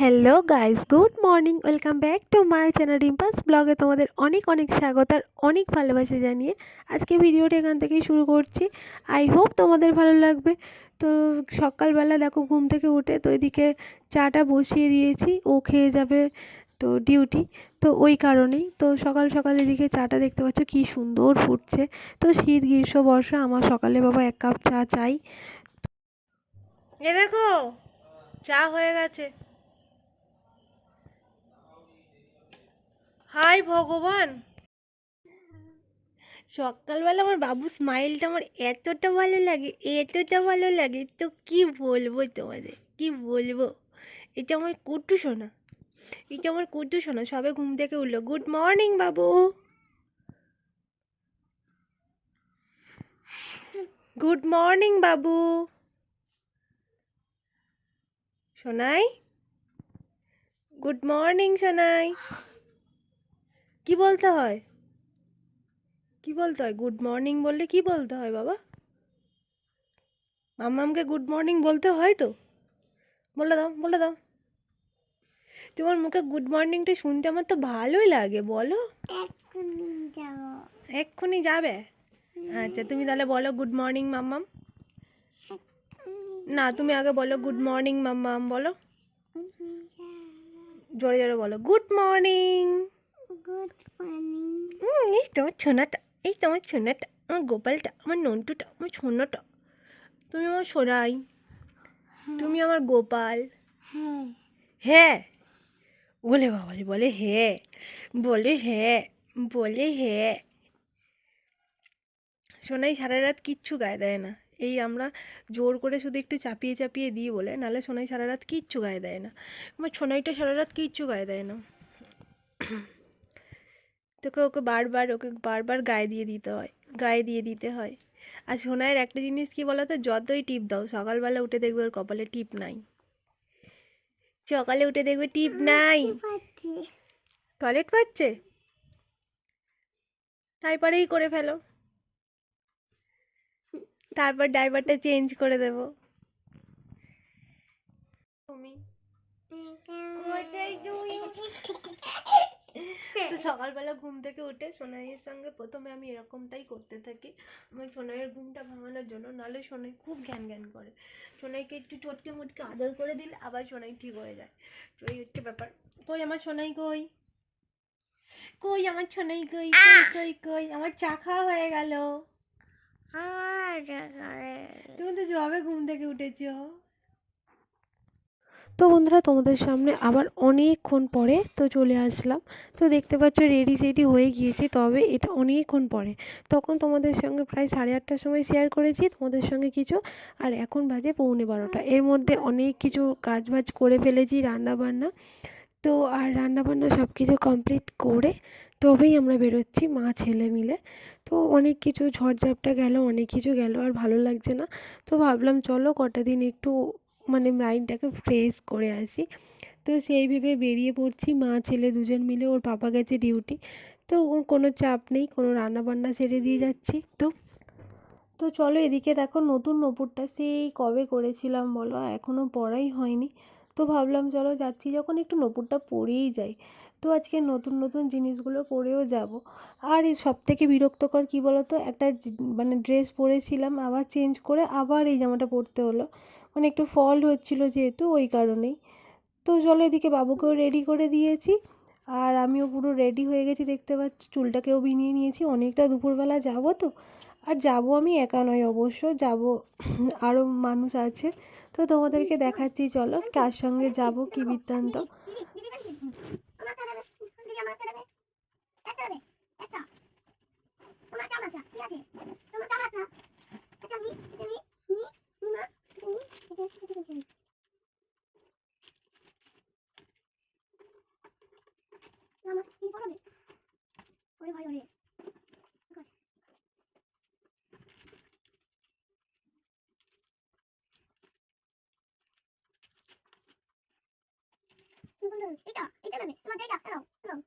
Hello guys good morning welcome back to my channel রিম্পাস ব্লগে তোমাদের অনেক অনেক স্বাগত আর অনেক ভালোবাসা জানিয়ে আজকে ভিডিওটা এখান থেকেই শুরু করছি। আই হোপ তোমাদের ভালো লাগবে। তো সকালবেলা দেখো ঘুম থেকে উঠে তো এদিকে চাটা বসিয়ে দিয়েছি, ও খেয়ে যাবে তো ডিউটি তো ওই কারণেই। তো সকাল সকাল এদিকে চাটা দেখতে পাচ্ছ কী সুন্দর ফুটছে। তো শীত, গ্রীষ্ম, বর্ষা, আমার সকালে বাবা এক কাপ চা চাই। এ দেখো, চা হয়ে গেছে। হাই ভগবান। সকালবেলা আমার বাবু স্মাইলটা আমার এতটা ভালো লাগে, এতটা ভালো লাগে, তো কি বলব তোমাদের, কি বলব? এটা আমার কুটু শোনা এটা আমার কুটু শোনা সবে ঘুম থেকে উঠল। গুড মর্নিং বাবু। গুড মর্নিং বাবু। সোনাই? গুড মর্নিং সোনাই। কি বলতে হয়? কি বলতে হয়? গুড মর্নিং বললে কি বলতে হয় বাবা? মাম্মামকে গুড মর্নিং বলতে হয় তো? বলে দাও বলে দাও। তোমার মুখে গুড মর্নিংটা শুনতে আমার তো ভালোই লাগে বলো। এক্ষুনি যাবে। আচ্ছা তুমি তাহলে বলো গুড মর্নিং মাম্মাম। না তুমি আগে বলো গুড মর্নিং মাম্মাম বলো। জোরে জোরে বলো গুড মর্নিং গুড মর্নিং এই তোমার ছোনাটা এই তোমার ছোনাটা আমার গোপালটা আমার নন্টুটা আমার ছোনাটা। তুমি আমার সোনাই তুমি আমার গোপাল। হ্যাঁ। হ্যাঁ। বলে বাবালি বলে হ্যাঁ বলে হ্যাঁ বলে হ্যাঁ। সোনাই সারা রাত কিচ্ছু গায়ে দেয় না। এই আমরা জোর করে শুধু একটু চাপিয়ে চাপিয়ে দিই বলে নাহলে সোনাই সারা রাত কিচ্ছু গায়ে দেয় না। আমার সোনাইটা সারা রাত কিচ্ছু গায়ে দেয় না। তোকে ওকে বারবার ওকে বারবার গায়ে দিয়ে দিতে হয় গায়ে দিয়ে দিতে হয়। আর সোনাইয়ের একটা জিনিস কি বলো তো যতই টিপ দাও সকালবেলা উঠে দেখবে ওর কপালে টিপ নাই। সকালে উঠে দেখবে টিপ নাই। টয়লেট পাচ্ছে? ডাইপারেই করে ফেলো। তারপর ডাইপারটা চেঞ্জ করে দেবো। তুমি কোথায় তুমি তো সকালবেলা ঘুম থেকে উঠে সোনাইয়ের সঙ্গে প্রথমে আমি এরকমটাই করতে থাকি। আমার সোনাইয়ের ঘুমটা ভাঙানোর জন্য নাহলে সোনাই খুব জ্ঞান জ্ঞান করে। সোনাইকে একটু চটকে মুটকে আদর করে দিলে আবার সোনাই ঠিক হয়ে যায়। তো এই হচ্ছে ব্যাপার। কই আমার সোনাই কই? কই আমার সোনাই কই কই কই কই? আমার চা খাওয়া হয়ে গেল। তুমি তো জবে ঘুম থেকে উঠেছো। তো বন্ধুরা, তোমাদের সামনে আবার অনেকক্ষণ পরে তো চলে আসলাম। তো দেখতে পাচ্ছ রেডি সেডি হয়ে গিয়েছি, তবে এটা অনেকক্ষণ পরে। তখন তোমাদের সঙ্গে প্রায় সাড়ে আটটার সময় শেয়ার করেছি, তোমাদের সঙ্গে কিছু, আর এখন বাজে পৌনে বারোটা। এর মধ্যে অনেক কিছু কাজ বাজ করে ফেলেছি রান্না বান্না তো আর রান্না বান্না সব কিছু কমপ্লিট করে তবেই আমরা বেরোচ্ছি মা, ছেলে মিলে। তো অনেক কিছু ঝড়ঝাপটা গেল, অনেক কিছু গেল, আর ভালো লাগছে না। তো ভাবলাম, চলো কটা দিন একটু মানে মাইন্ডটাকে ফ্রেশ করে আসি। তো সেই ভেবে বেরিয়ে পড়ছি, মা, ছেলে দুজন মিলে ওর পাপা গেছে ডিউটি তো ওর কোনো চাপ নেই, কোনো রান্না বান্না সেরে দিয়ে যাচ্ছি। তো তো চলো এদিকে দেখো নতুন নপুরটা, সেই কবে করেছিলাম বলো এখনও পড়াই হয়নি। তো ভাবলাম চলো যাচ্ছি, যখন একটু নপুরটা পরেই যাই। তো আজকে নতুন নতুন জিনিসগুলো পরেও যাব। আর সব থেকে বিরক্তকর কী বলো তো একটা মানে ড্রেস পরেছিলাম, আবার চেঞ্জ করে আবার এই জামাটা পরতে হলো। মানে একটু ফল্ট হচ্ছিল যেহেতু, ওই কারণেই। তো চলো এদিকে বাবুকেও রেডি করে দিয়েছি। আর আমিও পুরো রেডি হয়ে গেছি, দেখতে পাচ্ছি, চুলটাকেও বিনিয়ে নিয়েছি। অনেকটা দুপুরবেলা যাব তো। আর যাব আমি একা নয় অবশ্য, যাব আরও মানুষ আছে। তো তোমাদেরকে দেখাচ্ছি, চলো কার সঙ্গে যাব, কি বৃত্তান্ত। এটা এটা নেবে তোমার এটা নাও নাও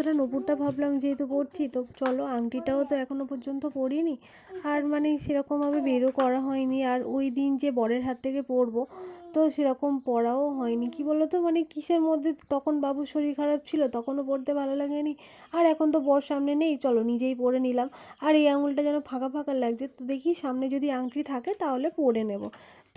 নাও নাও নাও বন্ধুরা ভাবলাম যেহেতু পড়ছি, তো চলো আংটিটাও তো এখনও পর্যন্ত পরিনি আর মানে সেরকমভাবে বেরও করা হয়নি। আর ওই দিন যে বরের হাত থেকে পরবো তো সেরকম পড়াও হয়নি। কি বলো তো মানে কিসের মধ্যে? তখন বাবুর শরীর খারাপ ছিল, তখনও পড়তে ভালো লাগেনি। আর এখন তো বর সামনে নেই, চলো নিজেই পরে নিলাম। আর এই আঙুলটা যেন ফাঁকা ফাঁকা লাগছে, তো দেখি সামনে যদি আংটি থাকে, তাহলে পরে নেব।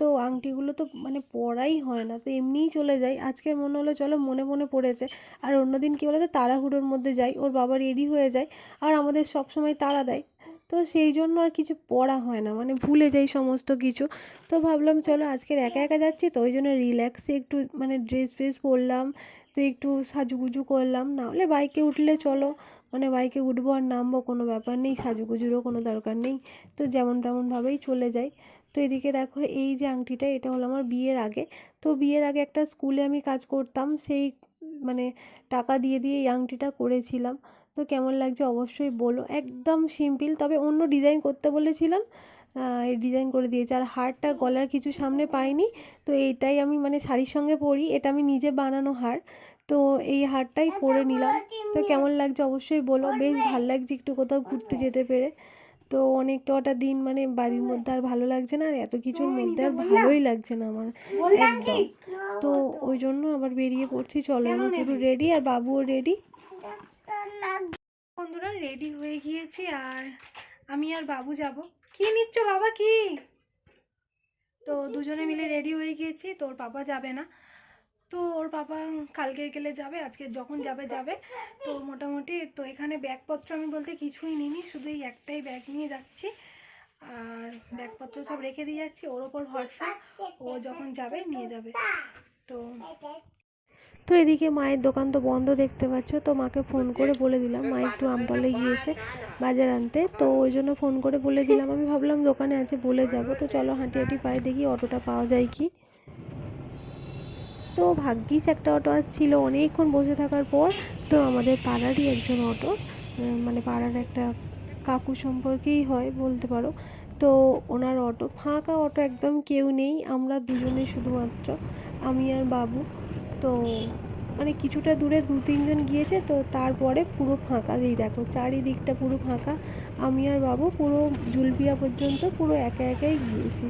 তো আংটিগুলো তো মানে পরাই হয় না, তো এমনিই চলে যাই। আজকের মনে হলো চলো মনে মনে পড়েছে আর অন্যদিন কী বলতো, তাড়াহুড়োর মধ্যে যাই, ওর বাবা রেডি হয়ে যায়। আর আমাদের সব সময় তাড়া দেয়। তো সেই জন্য আর কিছু পড়া হয় না মানে ভুলে যাই সমস্ত কিছু। তো ভাবলাম চলো আজকের একা একা যাচ্ছি, তো ওই জন্য রিল্যাক্সে একটু মানে ড্রেস ফ্রেস পরলাম, তো একটু সাজুগুজু করলাম। না হলে বাইকে উঠলে চলো মানে বাইকে উঠবো আর নামবো, কোনো ব্যাপার নেই, সাজুগুজুরও কোনো দরকার নেই। তো যেমন তেমনভাবেই চলে যাই। তো এদিকে দেখো এই যে আংটিটা এটা হলো আমার বিয়ের আগে। তো বিয়ের আগে একটা স্কুলে আমি কাজ করতাম সেই মানে টাকা দিয়ে দিয়ে এই আংটিটা করেছিলাম। তো কেমন লাগছে অবশ্যই বলো। একদম সিম্পল তবে অন্য ডিজাইন করতে বলেছিলাম। এই ডিজাইন করে দিয়েছে। আর হারটা গলার কিছু সামনে পাইনি তো এইটাই আমি মানে শাড়ির সঙ্গে পরি এটা আমি নিজে বানানো হার। তো এই হারটাই পরে নিলাম। তো কেমন লাগছে অবশ্যই বলো। বেশ ভালো লাগছে একটু কোথাও ঘুরতে যেতে পেরে। তো অনেকটা ওটা দিন মানে বাড়ির মধ্যে আর ভালো লাগছে না আর এত কিছুর মধ্যে আর ভালোই লাগছে না আমার একদম। তো ওই জন্য আবার বেরিয়ে পড়ছি চলো আমি পুরো রেডি আর বাবুও রেডি বন্ধুরা রেডি হয়ে গিয়েছি আর আমি আর বাবু যাব। কি নিচ্ছ বাবা কি? তো দুজনে মিলে রেডি হয়ে গিয়েছি তোর বাবা যাবে না। তো ওর বাবা কালকে গেলে যাবে, আজকে যখন যাবে যাবে। তো মোটামুটি তো এখানে ব্যাগপত্র আমি বলতে কিছুই নিইনি, শুধু এই একটাই ব্যাগ নিয়ে যাচ্ছি। আর ব্যাগপত্র সব রেখে দিয়ে যাচ্ছি, ওর ওপর ভরসা, ও যখন যাবে, নিয়ে যাবে। তো তো এদিকে মায়ের দোকান তো বন্ধ দেখতে পাচ্ছ, তো মাকে ফোন করে বলে দিলাম, মা একটু আমতলে গিয়েছে বাজার আনতে। তো ওই জন্য ফোন করে বলে দিলাম, আমি ভাবলাম দোকানে আছে, বলে যাব। তো চলো হাঁটি হাঁটি পায়ে দেখি, অটোটা পাওয়া যায় কি। তো ভাগ্যিস একটা অটো আসছিল অনেকক্ষণ বসে থাকার পর তো আমাদের পাড়ারই একজন অটো মানে পাড়ার একটা কাকু সম্পর্কেই হয় বলতে পারো। তো ওনার অটো ফাঁকা অটো একদম কেউ নেই, আমরা দুজনে শুধুমাত্র, আমি আর বাবু। তো মানে কিছুটা দূরে দু তিনজন গিয়েছে, তো তারপরে পুরো ফাঁকা, এই দেখো চারিদিকটা পুরো ফাঁকা। আমি আর বাবু পুরো জুলপিয়া পর্যন্ত পুরো একা একাই গিয়েছি।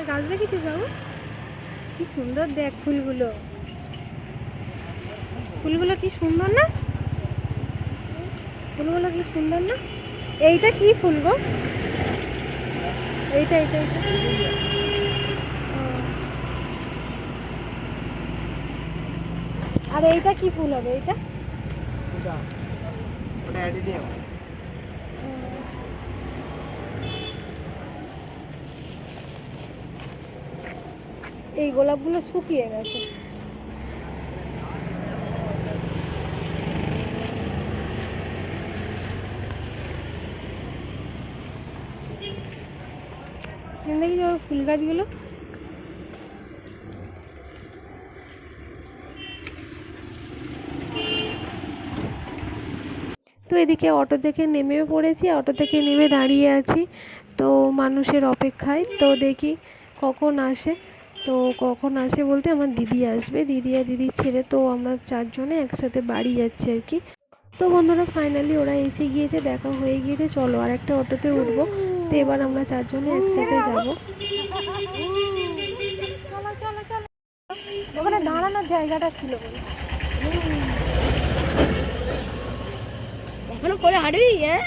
ফুলের গাছ দেখেছিস বাবু? কি সুন্দর দেখ ফুলগুলো। ফুলগুলো কি সুন্দর না? ফুলগুলো কি সুন্দর না? এইটা কি ফুল গো? এইটা এইটা এইটা। আর এইটা কি ফুল হবে? এইটা ওটা ওটা অ্যাডিনিয়াম এই গোলাপগুলো শুকিয়ে গেছে। দেখি ফুল গাছগুলো। তো এদিকে অটো থেকে নেমেও পড়েছি, অটো থেকে নেমে দাঁড়িয়ে আছি। তো মানুষের অপেক্ষায়, তো দেখি কখন আসে। তো কখন আসে বলতে আমার দিদি আসবে। দিদি আর দিদির ছেলে তো আমরা চারজনে একসাথে বাড়ি যাচ্ছি আর কি। তো বন্ধুরা ফাইনালি ওরা এসে গিয়েছে দেখা হয়ে গিয়েছে। চলো আর একটা অটোতে উঠবো। তো এবার আমরা চারজনে একসাথে যাব। ওখানে দাঁড়ানোর জায়গাটা ছিল। এখনও করে হাঁটবি হ্যাঁ?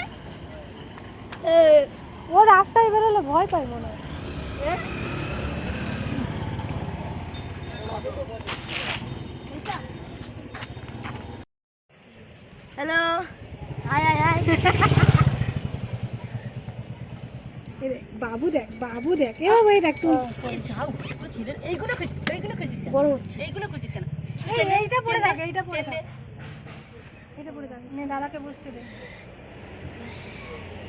ও রাস্তায় বেরোলে ভয় পায় মনে হয়? হ্যালো হাই হাই হাই বাবু দেখ বাবু দেখ। এ বাবু দেখ তুই। যাও ও ছেলের এইগুলো খুঁজিস এইগুলো খুঁজিস কেন? বড় হচ্ছে। এইগুলো খুঁজিস কেন? এই এইটা পরে দেখ এইটা পরে। দেখ। এটা পড়ে দেখ। নে দাদাকে বসতে দে।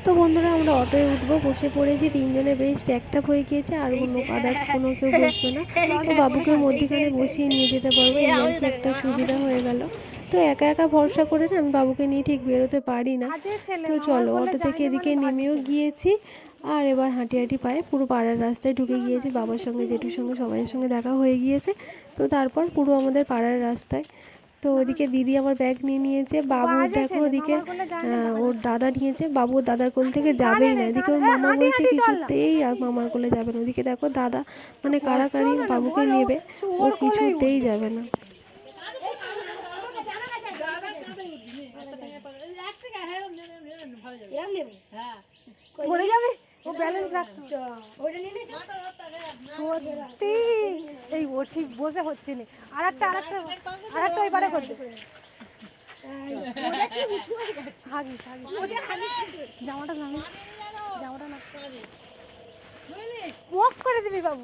তো বন্ধুরা আমরা অটোয় উঠবো বসে পড়েছি তিনজনে বেশ প্যাকটাপ হয়ে গিয়েছে আর অন্য আদার্স কোনো কেউ বসবে না। তো বাবুকে মধ্যখানে বসিয়ে নিয়ে যেতে পারব এই একটা সুবিধা হয়ে গেল। তো একা একা ভরসা করে না আমি বাবুকে নিয়ে ঠিক বেরোতে পারি না। তো চলো অটো থেকে এদিকে নেমেও গিয়েছি আর এবার হাঁটি হাঁটি পায়ে পুরো পাড়ার রাস্তায় ঢুকে গিয়েছি বাবার সঙ্গে জেঠুর সঙ্গে সবাইয়ের সঙ্গে দেখা হয়ে গিয়েছে। তো তারপর পুরো আমাদের পাড়ার রাস্তায় তো ওদিকে দিদি আমার ব্যাগ নিয়ে নিয়েছে বাবু দেখো ওদিকে ওর দাদা নিয়েছে বাবু দাদার কোল থেকে যাবেই না এদিকে ওর মামা বলছে কিছুতেই আর মামার কোলে যাবে না ওদিকে দেখো দাদা মানে কাড়াকাড়ি বাবুকে নেবে ও কিছুতেই যাবে না। পড়ে যাবে? ও ব্যালেন্স রাখতো সত্যি? এই ও ঠিক বসে হচ্ছে না। আর একটা আর একটা আর একটা এবারে হাগিস জামাটা নামি জামাটা না পক করে দিবি বাবু।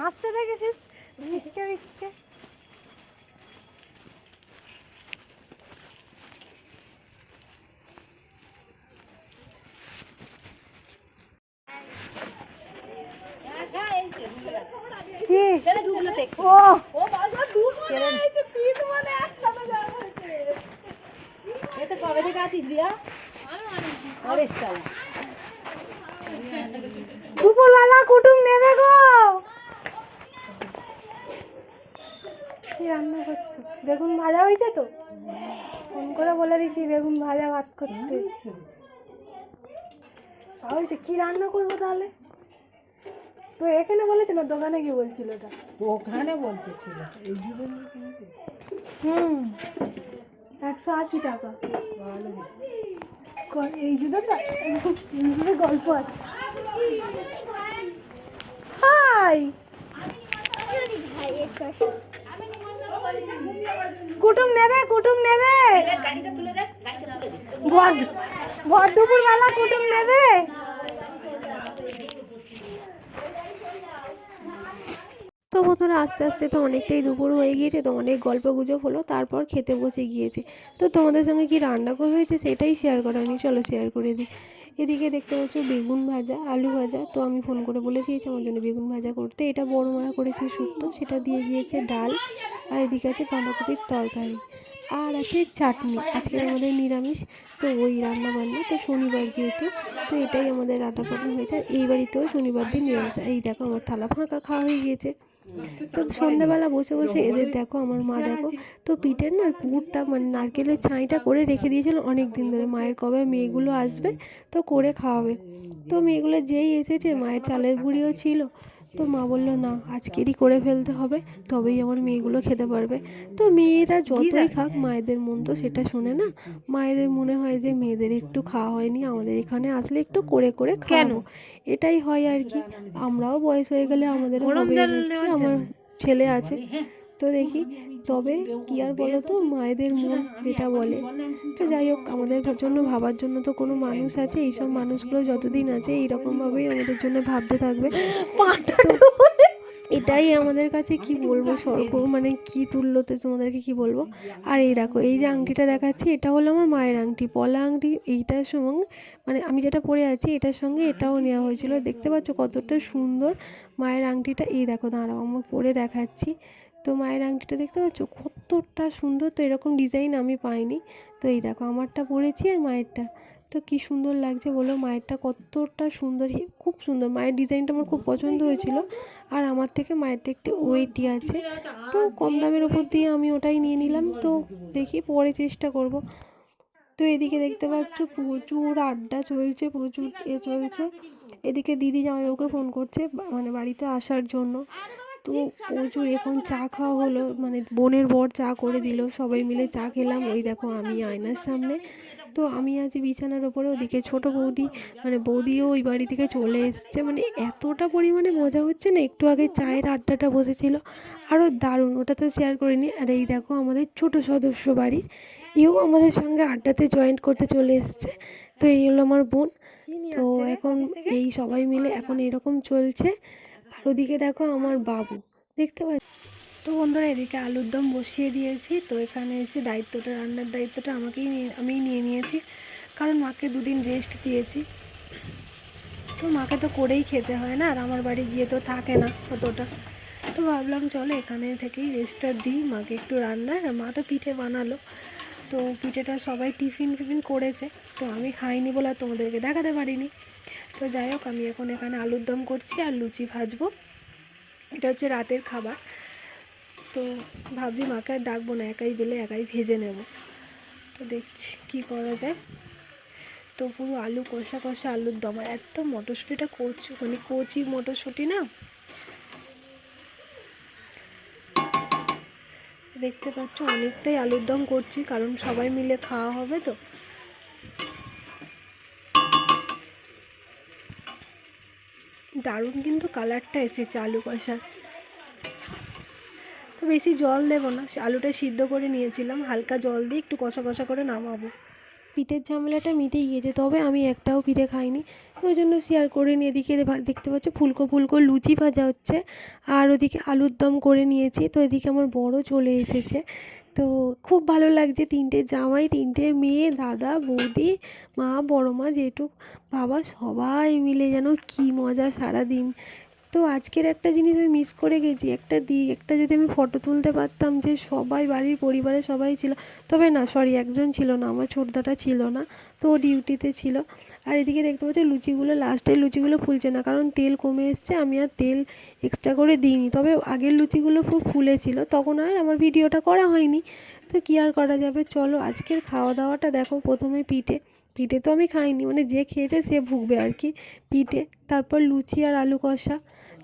হাসছে দেখেছিস? ভিক্ষে ভিক্ষে। কি ছেলে ঢুকলো দেখ। ও। এতে কবে থেকে আছিস রিয়া? আরে শালা দুপুরবেলা কুটুম নেবে গো। কি রান্না করছ? বেগুন ভাজা হয়েছে তো? ফোন করে বলে দিচ্ছি বেগুন ভাজা ভাত করতে। তা বলছে কি রান্না করব তাহলে? তো এখানে বলেছে না দোকানে কি বলছিল ওটা ওখানে বলতেছিল। এই জীবন হুম একশো আশি টাকা। এই জুতোটা? এই জুতোর গল্প আছে। হাই! কুটুম নেবে কুটুম নেবে। ভর দুপুর বেলা কুটুম নেবে। তো বন্ধুরা আস্তে আস্তে তো অনেকটাই দুপুর হয়ে গিয়েছে, তো অনেক গল্প গুজব হলো, তারপর খেতে বসে গিয়েছে। তো তোমাদের সঙ্গে কি রান্না করা হয়েছে সেটাই শেয়ার করা হয়নি চলো শেয়ার করে দিই। এদিকে দেখতে পাচ্ছ বেগুন ভাজা, আলু ভাজা, তো আমি ফোন করে বলে দিয়েছি আমার জন্য বেগুন ভাজা করতে, এটা বড় মারা করেছে শুক্তো, সেটা দিয়ে গিয়েছে ডাল, আর এদিকে আছে বাঁধাকপির তরকারি, আর আছে চাটনি, আজকে আমাদের নিরামিষ, তো ওই রান্না বান্না, তো শনিবার যেহেতু, তো এটাই আমাদের রান্না বান্না হয়েছে, আর এই বাড়িতেও শনিবার দিন নিরামিষ, আর এই দেখো আমার থালা ফাঁকা খাওয়া হয়ে গিয়েছে। তো সন্ধ্যাবেলা বসে বসে এদের দেখো আমার মা দেখো। তো পিঠের না পুরটা মানে নারকেলের ছাইটা করে রেখে দিয়েছিল অনেক দিন ধরে। মায়ের কবে মেয়েগুলো আসবে তো করে খাওয়াবে। তো মেয়েগুলো যেই এসেছে মায়ের চালের গুঁড়িও ছিল। তো মা বলল না আজকেরই করে ফেলতে হবে তবেই আমার মেয়েগুলো খেতে পারবে। তো মেয়েরা যতই খাক মায়েদের মন তো সেটা শোনে না। মায়ের মনে হয় যে মেয়েদের একটু খাওয়া হয়নি আমাদের এখানে আসলে একটু করে করে খাওয়ানো এটাই হয় আর কি। আমরাও বয়স হয়ে গেলে আমাদের আমার ছেলে আছে। তো দেখি তবে কি আর বলো তো মায়েদের মন যেটা বলে। তো যাই হোক আমাদের জন্য ভাবার জন্য তো কোনো মানুষ আছে এইসব মানুষগুলো যতদিন আছে এইরকমভাবেই আমাদের জন্য ভাবতে থাকবে। এটাই আমাদের কাছে কি বলব? স্বর্গ মানে কি তুল্যতে তোমাদেরকে কি বলব? আর এই দেখো এই যে আংটিটা দেখাচ্ছি এটা হলো আমার মায়ের আংটি। পলা আংটি এইটার সঙ্গে মানে আমি যেটা পরে আছি এটার সঙ্গে এটাও নেওয়া হয়েছিল। দেখতে পাচ্ছ কতটা সুন্দর মায়ের আংটিটা। এই দেখো দাঁড়াও আমার পরে দেখাচ্ছি। তো মায়ের আংটিটা দেখতে পাচ্ছ? কতটা সুন্দর। তো এরকম ডিজাইন আমি পাইনি। তো এই দেখো, আমারটা পরেছি আর মায়েরটা। তো কি সুন্দর লাগছে বলো? মায়েরটা কতটা সুন্দর। খুব সুন্দর। মায়ের ডিজাইনটা আমার খুব পছন্দ হয়েছিল। আর আমার থেকে মায়েরটা একটু ওয়েটই আছে। তো কম দামের ওপর দিয়ে আমি ওটাই নিয়ে নিলাম। তো দেখি, পরে চেষ্টা করব। তো এদিকে দেখতে পাচ্ছ, প্রচুর আড্ডা চলছে, প্রচুর এ চলছে। এদিকে দিদি জামাইবাবুকে ফোন করছে মানে বাড়িতে আসার জন্য। তো প্রচুর এখন চা খাওয়া হলো মানে বোনের বর চা করে দিল সবাই মিলে চা খেলাম ওই দেখো আমি আয়নার সামনে। তো আমি আছি বিছানার ওপরে ওদিকে ছোট বৌদি মানে বৌদিও ওই বাড়ি থেকে চলে এসছে মানে এতটা পরিমাণে মজা হচ্ছে না একটু আগে চায়ের আড্ডাটা বসেছিল আরও দারুণ ওটা তো শেয়ার করিনি। আর এই দেখো আমাদের ছোট সদস্য বাড়ির এও আমাদের সঙ্গে আড্ডাতে জয়েন্ট করতে চলে এসছে। তো এই হলো আমার বোন তো এখন এই সবাই মিলে এখন এরকম চলছে। আর ওদিকে দেখো আমার বাবু, দেখতে পাচ্ছ? তো বন্ধুরা, এদিকে আলুর দম বসিয়ে দিয়েছি। তো এখানে এসে দায়িত্বটা, রান্নার দায়িত্বটা আমাকেই নিয়ে, আমিই নিয়ে নিয়েছি। কারণ মাকে দুদিন রেস্ট দিয়েছি। তো মাকে তো করেই খেতে হয় না, আর আমার বাড়ি গিয়ে তো থাকে না অতটা। তো ভাবলাম, চলো এখানে থেকেই রেস্টটা দিই। মাকে একটু রান্নার আর মা তো পিঠে বানালো। তো পিঠেটা সবাই টিফিন ফিফিন করেছে। তো আমি খাইনি বলে তোমাদেরকে দেখাতে পারিনি। তো যাই হোক, আমি এখন এখানে আলুর দম করছি আর লুচি ভাজবো। এটা হচ্ছে রাতের খাবার। তো ভাবছি মাকে আর ডাকবো না, একাই বেলে একাই ভেজে নেব। তো দেখছি কি করা যায়। তো পুরো আলু কষা কষা আলুর দম, আর এত মটরশুঁটিটা কচি মানে কচি মটরশুঁটি না? দেখতে পাচ্ছ, অনেকটাই আলুর দম করছি, কারণ সবাই মিলে খাওয়া হবে তো। দারুণ কিন্তু কালারটা এসেছে আলু কষার তো বেশি জল দেবো না আলুটা সিদ্ধ করে নিয়েছিলাম, হালকা জল দিয়ে একটু কষা কষা করে নামাবো। পিঠের ঝামেলাটা মিটে গিয়েছে, তবে আমি একটাও পিঠে খাইনি। ওই জন্য শেয়ার করে নিয়ে এদিকে দেখতে পাচ্ছ ফুলকো ফুলকো লুচি ভাজা হচ্ছে, আর ওদিকে আলুর দম করে নিয়েছি, তো এদিকে আমার বড় চলে এসেছে। তো খুব ভালো লাগছে তিনটে জামাই, তিনটে মেয়ে, দাদা, বৌদি, মা, বড় মা বাবা, সবাই মিলে যেন কী মজা সারাদিন। তো আজকের একটা জিনিস আমি মিস করে গেছি। একটা দিক, একটা যদি আমি ফটো তুলতে পারতাম যে সবাই বাড়ির পরিবারে সবাই ছিল, তবে না সরি একজন ছিল না, আমার ছোটদাটা ছিল না, তো ও ডিউটিতে ছিল। আর এদিকে দেখতে পাচ্ছি লুচিগুলো লাস্টের লুচিগুলো ফুলছে না, কারণ তেল কমে এসছে, আমি আর তেল এক্সট্রা করে দিইনি। তবে আগের লুচিগুলো খুব ফুলেছিল, তখন আর আমার ভিডিওটা করা হয়নি। তো কী আর করা যাবে? চলো, আজকের খাওয়া দাওয়াটা দেখো প্রথমে পিঠে। পিঠে তো আমি খাইনি মানে যে খেয়েছে সে ভুগবে আর কি। পিঠে, তারপর লুচি আর আলু কষা।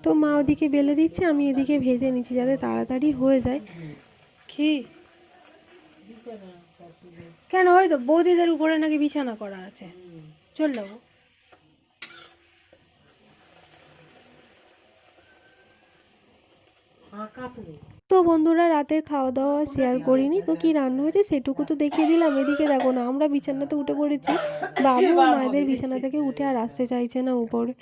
তো মা ওদিকে বেলে দিচ্ছে আমি এদিকে ভেজে নিচ্ছি যাতে তাড়াতাড়ি হয়ে যায়। কি? কেন? ওই তো বৌদিদের উপরে নাকি বিছানা করা আছে। চল যাব। তো বন্ধুরা রাতের খাওয়া দাওয়া শেয়ার করিনি তো কি রান্না হয়েছে সেটুকু তো দেখিয়ে দিলাম। এদিকে দেখো না আমরা বিছানাতে উঠে পড়েছি। বাবু মায়েদের বিছানা থেকে উঠে আর আসতে চাইছে না উপরে।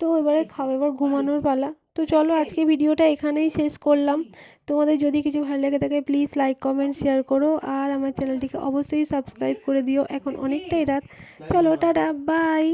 তো এবারে খাও এবার ঘুমানোর পালা। তো চলো আজকে ভিডিওটা এখানেই শেষ করলাম। তোমাদের যদি কিছু ভালো লেগে থাকে প্লিজ লাইক কমেন্ট শেয়ার করো। আর আমার চ্যানেলটিকে অবশ্যই সাবস্ক্রাইব করে দিও। এখন অনেকটাই রাত চলো টাটা বাই